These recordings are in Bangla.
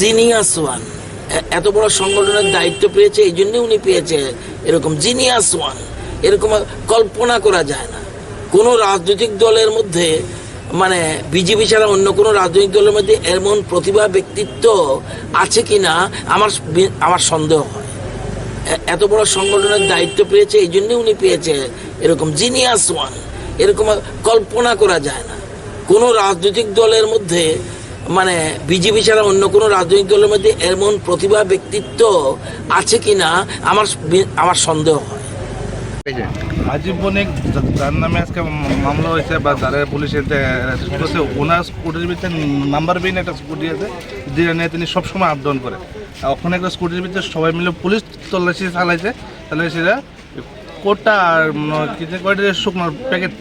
জিনিয়াস ওয়ান এত বড় সংগঠনের দায়িত্ব পেয়েছে, এই জন্যে উনি পেয়েছে এরকম জিনিয়াস ওয়ান এরকম কল্পনা করা যায় না। কোনো রাজনৈতিক দলের মধ্যে মানে বিজেপি ছাড়া অন্য কোনো রাজনৈতিক দলের মধ্যে এমন প্রতিভা, ব্যক্তিত্ব আছে কিনা, আমার আমার সন্দেহ হয়। এত বড় সংগঠনের দায়িত্ব পেয়েছে, এই জন্যে উনি পেয়েছে এরকম জিনিয়াস ওয়ান এরকম কল্পনা করা যায় না। কোনো রাজনৈতিক দলের মধ্যে মানে বিজেপি ছাড়া অন্য কোনো রাজনৈতিক দলের মধ্যে এমন প্রতিভা, ব্যক্তিত্ব আছে কিনা আমার আমার সন্দেহ হয়। আজিব বণিক যার নামে আজকে মামলা হয়েছে বা যারা পুলিশ করেছে, ওনার স্কুটির ভিতরে নাম্বার বিন একটা স্কুটি আছে, যেটা নিয়ে তিনি সবসময় আপ ডাউন করে ওখানে একটা স্কুটির ভিতরে সবাই মিলে পুলিশ তল্লাশি চালাইছে, তাহলে সেটা কোটটা আর উম, কি যে কয়টা যে শুকনো প্যাকেট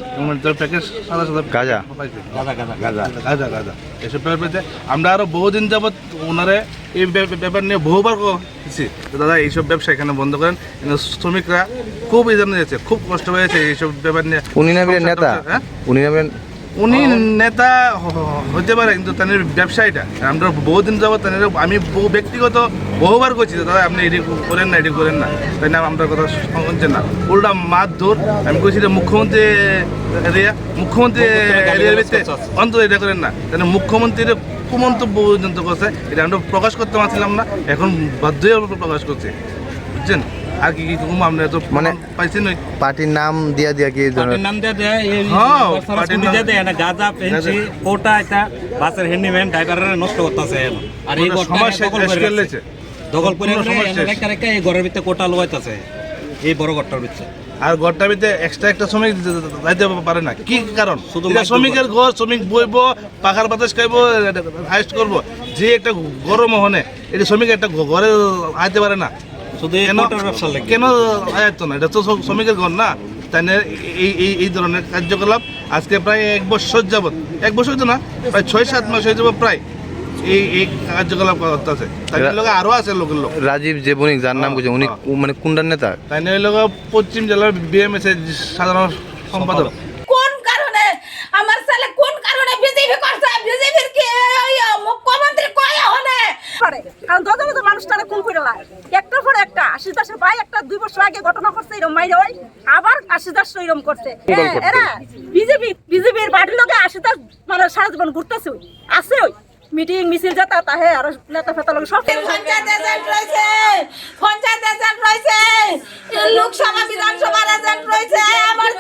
প্যাকেট সাদা সাদা গাঁজা? গাঁজা গাঁজা গাঁজা এসব ব্যাপার পেয়েছে। আমরা আরও বহুদিন যাবৎ ওনারে এই ব্যাপার নিয়ে বহুবার কেছি দাদা এইসব ব্যবসা এখানে বন্ধ করেন। শ্রমিকরা খুব এই জন্য যাচ্ছে খুব কষ্ট হয়েছে এইসব ব্যাপার নিয়ে। উনি নামের নেতা। হ্যাঁ? উনি নামের উনি নেতা হতে পারে কিন্তু তাদের ব্যবসায়ীটা আমরা বহুদিন যাবৎ তাদের আমি বহু ব্যক্তিগত বহুবার করছি দাদা আপনি এটি করেন না এটি করেন না। তাই না আমরা কথা শুনছেন না। উল্টা মার দূর আমি কইছি যে মুখ্যমন্ত্রী এরিয়া মুখ্যমন্ত্রী এরিয়ার ভিতরে অন্তত এটা করেন না। তাহলে মুখ্যমন্ত্রীর কুমন্তব্য পর্যন্ত করছে এটা আমরা প্রকাশ করতে পারছিলাম না এখন বাধ্য হয়ে প্রকাশ করছে। বুঝছেন? আর কি কি আমরা তো মানে- পার্টির নাম দিয়া দিয়া কি পার্টির নাম দিয়ে দেয় এই হ্যাঁ, পার্টির নাম- দেয় না গাঁজা পেন্সি কোটা এটা বাসের হ্যান্ডিম্যান ড্রাইভারের নষ্ট করতেছে আর এই সমস্যা শেষ করে করে রাখছে। লেছে। দখল করে সমস্যা এনে রেখে রেখে এই ঘরের ভিতরে কোটা এই বড় ঘরটার ভিতরে। আর ঘরটার ভিতরে এক্সট্রা একটা শ্রমিক যাইতে পারে না। কি কারণ? শুধু শ্রমিকের ঘর। শ্রমিক বইব পাখার বাতাস খাইব হাইস্ট করব। যে একটা গরম হনে এটা শ্রমিক একটা ঘরে আইতে পারে না। শুধু কেন ব্যবসা লাগে। কেন আয়ত্ত না? এটা তো শ্রমিকের ঘর না। তাই এই এই এই ধরনের কার্যকলাপ আজকে প্রায় এক বছর যাবত এক বছর তো না প্রায় ছয় সাত মাস হয়ে যাব প্রায় এই এই কার্যকলাপ করতেছে তাই লোক আছে লোকের লোক। রাজীব যে বণিক যার নাম করছে উনি মানে কোনটার নেতা? তাই না লোক পশ্চিম জেলার বিএমএস এর সাধারণ সম্পাদক। কোন কারণে? আমার ছেলে কোন কারণে বিজেপি করছে? বিজেপির কি ওই মুখ্যমন্ত্রী কয় হনে করে কারণ দশ খুন করে লাই একটার পর একটা আশি দাসের ভাই একটা দুই বছর আগে ঘটনা করছে এরকম মাইরে ওই আবার আশি দাস এরকম করছে। হ্যাঁ, এরা বিজেপি বিজেপির বাড়ির লোকে আশি দাস মানে সারা জীবন ঘুরতেছে ওই আছে ওই। মিটিং মিছিল যাতা তাহে আর নেতা ফেতা লোক সব পঞ্চায়েত এজেন্ট রয়েছে পঞ্চায়েত এজেন্ট রয়েছে লোকসভা বিধানসভার এজেন্ট রয়েছে আমার